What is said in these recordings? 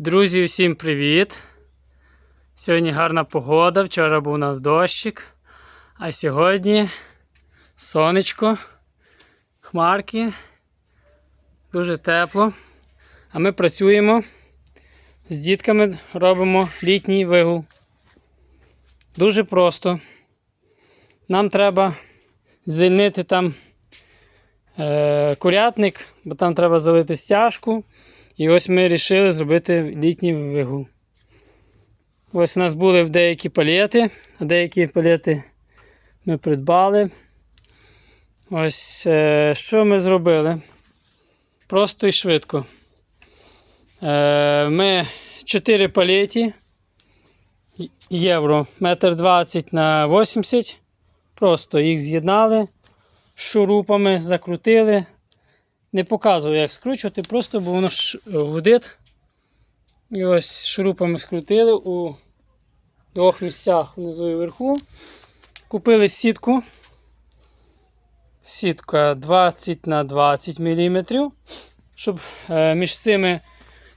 Друзі, всім привіт! Сьогодні гарна погода, вчора був у нас дощик, а сьогодні сонечко, хмарки, дуже тепло. А ми працюємо з дітками, робимо літній вигул. Дуже просто. Нам треба звільнити там е, курятник, бо там треба залити стяжку. І ось ми вирішили зробити літній вигул. Ось у нас були деякі палети, а деякі палети ми придбали. Ось е, що ми зробили? Просто і швидко. Е, ми 4 палеті євро, метр 20 на 80. Просто їх з'єднали шурупами, закрутили. Не показував, як скручувати, просто бо воно ш- гудить. І ось шурупами скрутили у двох місцях внизу і вверху. Купили сітку. Сітка 20 на 20 мм. Щоб е, між цими,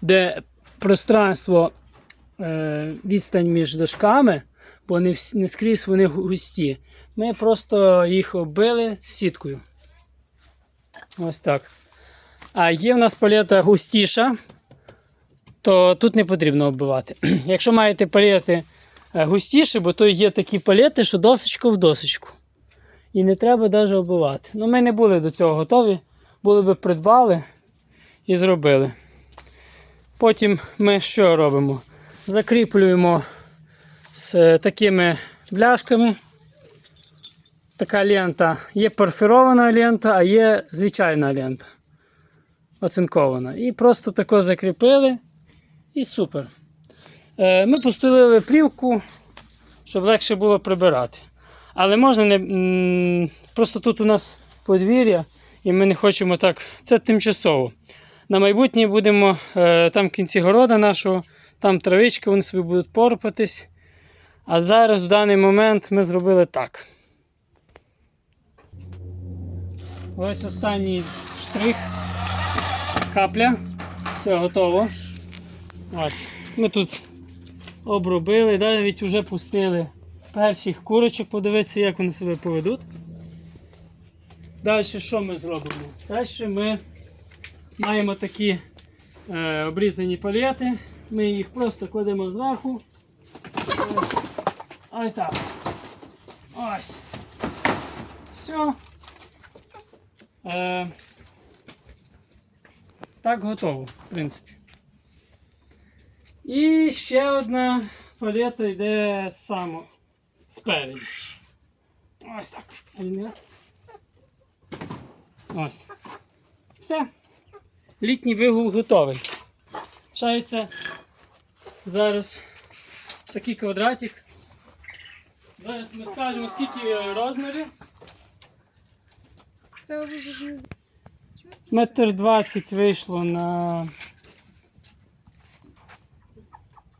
де пространство, е, відстань між дошками, бо не, не скрізь вони густі. Ми просто їх оббили сіткою. Ось так. А є в нас палета густіша, то тут не потрібно оббивати. Якщо маєте палети е, густіші, бо то є такі палети, що досочку в досочку. І не треба навіть оббивати. Ну, ми не були до цього готові, були би придбали і зробили. Потім ми що робимо? Закріплюємо з е, такими бляшками. Така лента. Є парфірована лента, а є звичайна лента. Оцинкована. І просто тако закріпили. І супер. Е, ми постелили плівку, щоб легше було прибирати. Але можна не. Просто тут у нас подвір'я, і ми не хочемо так. Це тимчасово. На майбутнє будемо е, там в кінці города нашого, там травички, вони собі будуть порпатись. А зараз в даний момент ми зробили так. Ось останній штрих. Капля. Все готово. Ось. Ми тут обробили, навіть вже пустили перших курочок, подивитися, як вони себе поведуть. Далі що ми зробимо? Далі ми маємо такі е, обрізані палети. Ми їх просто кладемо зверху. Ось, ось так. Ось. Все. Так готово, в принципі. І ще одна палета йде само спереді. Ось так. Ось. Все. Літній вигул готовий. Лишається зараз такий квадратик. Зараз ми скажемо, скільки розмірів. Метр двадцять вийшло на.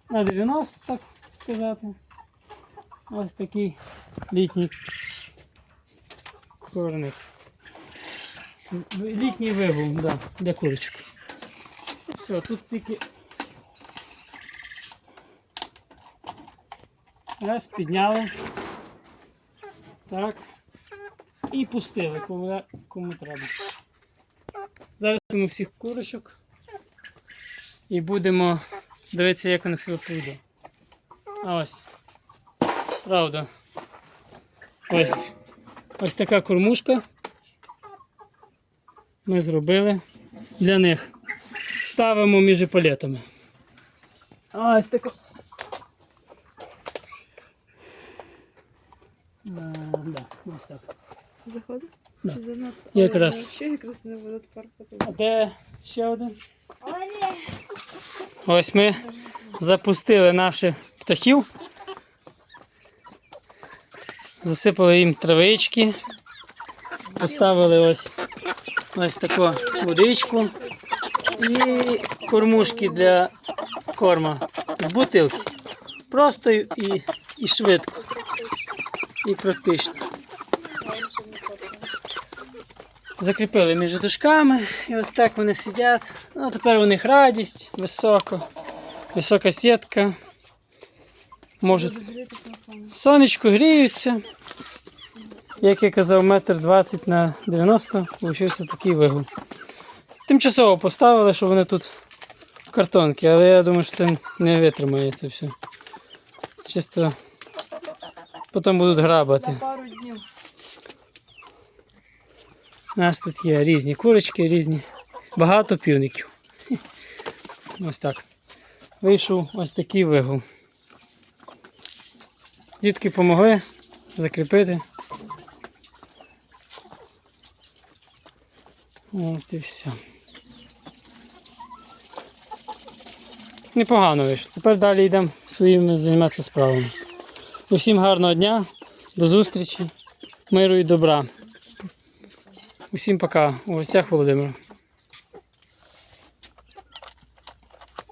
На 90, так сказати. Ось такий літній корник. Літній вигул, да, для курочок. Все, тут тільки. Раз, підняли. Так. І пустили, кому, кому треба. Зараз ми всіх курочок і будемо дивитися, як вони себе поведуть. А ось. Правда. Ось. Ось така кормушка. Ми зробили для них. Ставимо між палетами. Ось тако. Да, да, ось так. заходить? Да. Чи занадто? Якраз. Ще якраз не будуть. А де ще один? Ось ми запустили наших птахів. Засипали їм травички. Поставили ось, ось таку водичку і кормушки для корма з бутилки. Просто і, і швидко. І практично. Закріпили між дужками, і ось так вони сидять. Ну, тепер у них радість високо. висока сітка. Саме. сонечко гріються. Як я казав, метр 20 на 90 вийшов такий вигул. Тимчасово поставили, що вони тут картонки, але я думаю, що це не витримає це все. Чисто потім будуть грабати. У нас тут є різні курочки, різні. Багато півників. Ось так. Вийшов ось такий вигул. Дітки допомогли закріпити. Ось і все. Непогано вийшло. Тепер далі йдемо своїми займатися справами. Усім гарного дня, до зустрічі, миру і добра. Усім пока. У гостях Володимир.